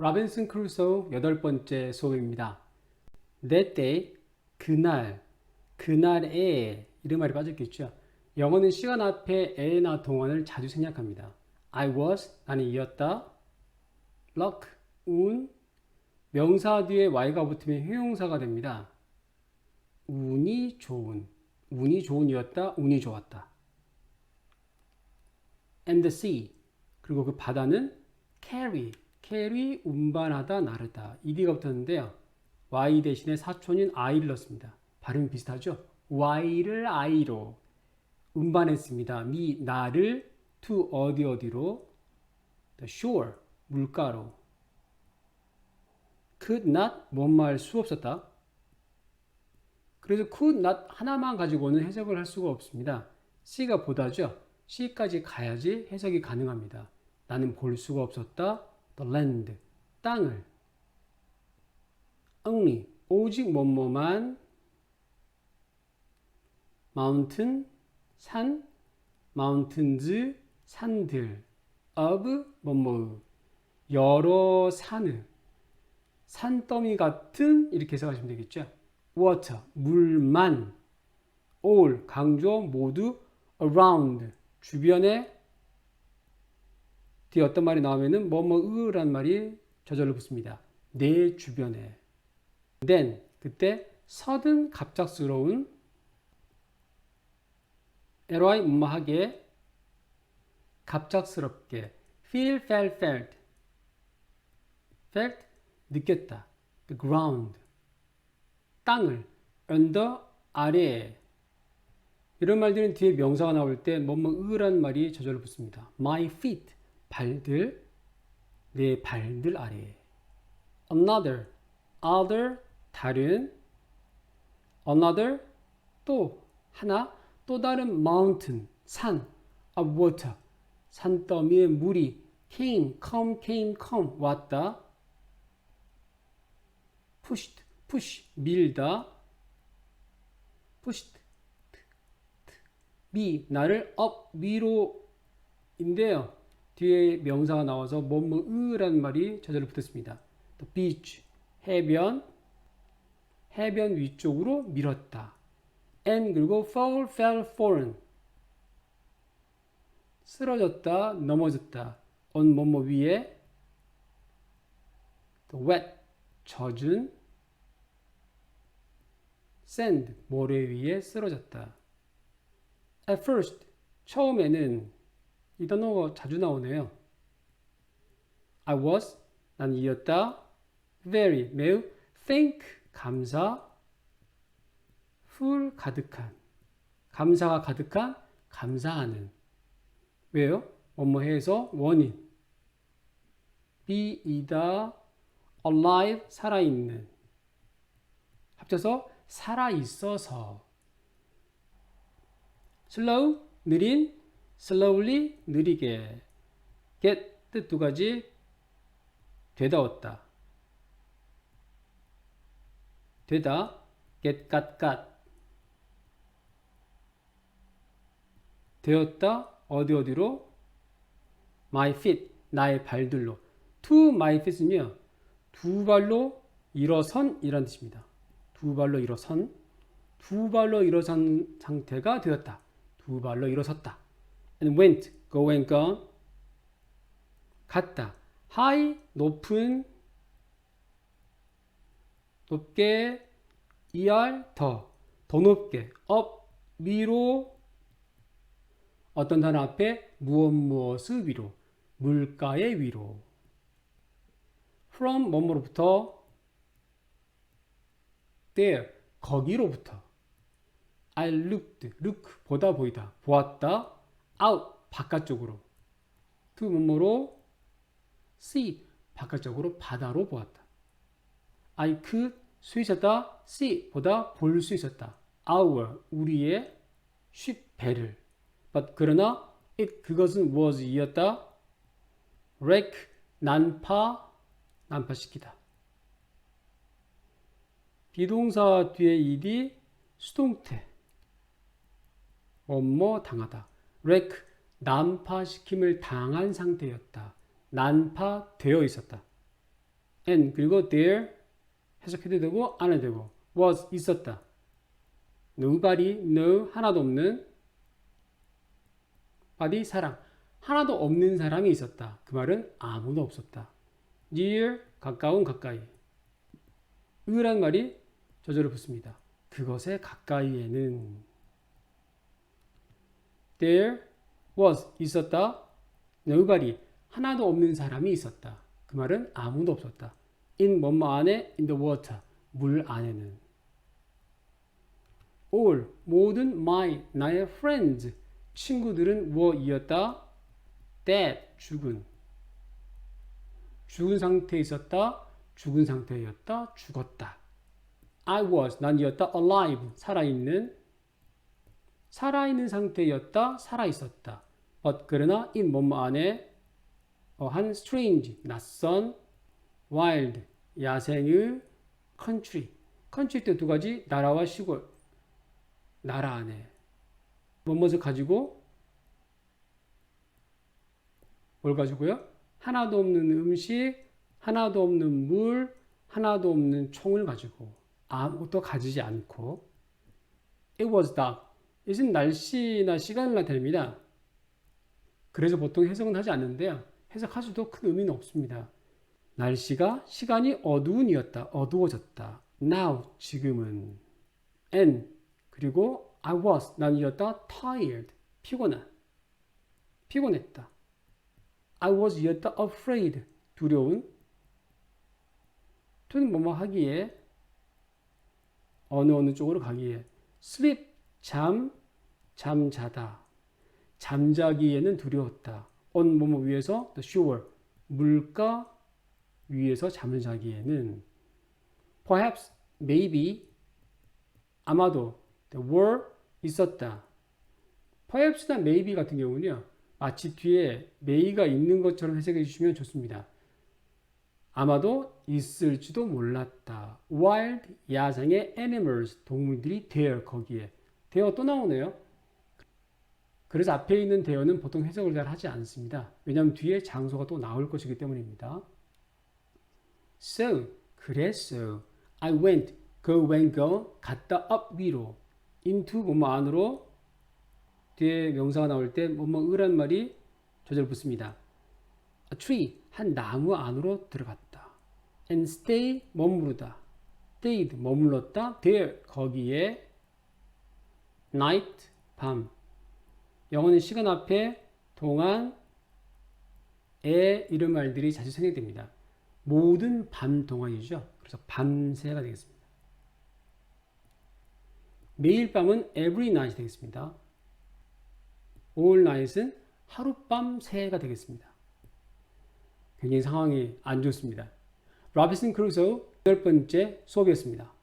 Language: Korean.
라벤슨 크루소 여덟 번째 수업입니다. That day, 그날, 그날에 이런 말이 빠졌겠죠. 영어는 시간 앞에 에나 동안을 자주 생략합니다. I was, 나는 이었다. luck, 운, 명사 뒤에 y가 붙으면 형용사가 됩니다. 운이 좋은, 운이 좋은이었다, 운이 좋았다. And the sea, 그리고 그 바다는 carry, carry 운반하다 나르다 ed가 붙었는데요. y 대신에 사촌인 i를 넣습니다. 발음이 비슷하죠? y를 i로 운반했습니다. 미 나를 to 어디 어디로 the shore 물가로 could not 뭔말 수 없었다. 그래서 could not 하나만 가지고는 해석을 할 수가 없습니다. C가 보다죠. C까지 가야지 해석이 가능합니다. 나는 볼 수가 없었다. The land, 땅을. only, 오직 뭐뭐만. mountain, 산. mountains, 산들. of, 뭐뭐. 여러 산을. 산더미 같은 이렇게 해석하시면 되겠죠. water, 물만. all, 강조, 모두. around, 주변에 뒤에 어떤 말이 나오면은 뭐뭐으란 말이 저절로 붙습니다. 내 주변에. then 그때 서든 갑작스러운 ly 뭐뭐하게 갑작스럽게 feel felt felt felt 느꼈다. the ground 땅을 under 아래 이런 말들은 뒤에 명사가 나올 때 뭐뭐으란 말이 저절로 붙습니다. my feet 발들 내 발들 아래 another other 다른 another 또 하나 또 다른 mountain 산 of water 산더미의 물이 came come came come 왔다 pushed push 밀다 pushed 미 나를 up 위로인데요. 뒤에 명사가 나와서 뭐뭐으라는 말이 저절로 붙었습니다. The beach 해변 해변 위쪽으로 밀었다. and 그리고 fall, fell, fallen 쓰러졌다, 넘어졌다. on 뭐뭐 위에 the wet 젖은 sand 모래 위에 쓰러졌다. At first 처음에는 이 단어가 자주 나오네요. I was 난 이었다. Very 매우 thank 감사 full 가득한 감사가 가득한 감사하는 왜요? 뭐뭐 해서 원인 be 이다 alive 살아있는 합쳐서 살아있어서 slow 느린 slowly 느리게 get 뜻 두 가지 되다 얻다. 되다 get got got. 되었다 어디 어디로? my feet 나의 발들로. to my feet은요 두 발로 일어선 이란 뜻입니다. 두 발로 일어선 두 발로 일어선 상태가 되었다. 두 발로 일어섰다 and went go and gone. 갔다. high 높은 높게 er 더, 더 높게. up 위로. 어떤 단어 앞에? 무엇 무엇의 위로? 물가의 위로. from 뭐뭐로부터? there. 거기로부터. I looked. look. 보다 보이다. 보았다 out 바깥쪽으로. to 뭐뭐로 see 바깥쪽으로 바다로 보았다. I could 수 있었다 see 보다 볼 수 있었다. Our 우리의 ship 배를. But 그러나 it 그것은 was 이었다. Wreck 난파 난파시키다. 비동사 뒤에 ed이 수동태. 뭐뭐 당하다 wreck 난파시킴을 당한 상태였다 난파되어 있었다 and 그리고 there 해석해도 되고 안 해도 되고 was 있었다. nobody, no 하나도 없는 body 사람 하나도 없는 사람이 있었다. 그 말은 아무도 없었다. near 가까운 가까이 의란 말이 저절로 붙습니다. 그것의 가까이에는 there was 있었다. nobody 하나도 없는 사람이 있었다. 그 말은 아무도 없었다. in 뭐뭐 안에 in the water 물 안에는 all 모든 my 나의 friends 친구들은 were이었다. dead 죽은 죽은 상태에 있었다. 죽은 상태였다. 죽었다. I was 난이었다. alive 살아있는 살아있는 상태였다. 살아있었다. but 그러나 in 뭐뭐 안에 어, 한 strange 낯선 wild 야생의 country country 때 두 가지 나라와 시골 나라 안에 뭐뭇을 가지고 뭘 가지고요? 하나도 없는 음식, 하나도 없는 물, 하나도 없는 총을 가지고 아무것도 가지지 않고 It was dark. 이것은 날씨나 시간을 나타냅니다. 그래서 보통 해석은 하지 않는데요. 해석하셔도 큰 의미는 없습니다. 날씨가 시간이 어두운이었다. 어두워졌다. Now 지금은 and 그리고 I was 난이었다. tired 피곤한 피곤했다. I was 이었다. afraid 두려운 to는 뭐뭐 하기에 어느 어느 쪽으로 가기에 sleep 잠 잠자다 잠자기에는 두려웠다. 뭐뭐 위에서 the shore 물가 위에서 잠을 자기에는 perhaps maybe 아마도 the were 있었다. perhaps나 maybe 같은 경우는요. 마치 뒤에 may가 있는 것처럼 해석해 주시면 좋습니다. 아마도 있을지도 몰랐다. wild 야생의 animals 동물들이 there 거기에 there 또 나오네요. 그래서 앞에 있는 there는 보통 해석을 잘 하지 않습니다. 왜냐하면 뒤에 장소가 또 나올 것이기 때문입니다. So 그래서 I went 그 went go 갔다 up 위로 into 뭐뭐 안으로 뒤에 명사가 나올 때 뭐뭐 의란 말이 저절 붙습니다. A tree 한 나무 안으로 들어갔다. And stay 머무르다. stayed 머물렀다. there 거기에 night 밤 영어는 시간 앞에 동안 에 이런 말들이 자주 생략됩니다. 모든 밤 동안이죠. 그래서 밤새가 되겠습니다. 매일 밤은 every night이 되겠습니다. all night은 하룻밤 새가 되겠습니다. 굉장히 상황이 안 좋습니다. 라비슨 크루소 열 번째 수업이었습니다.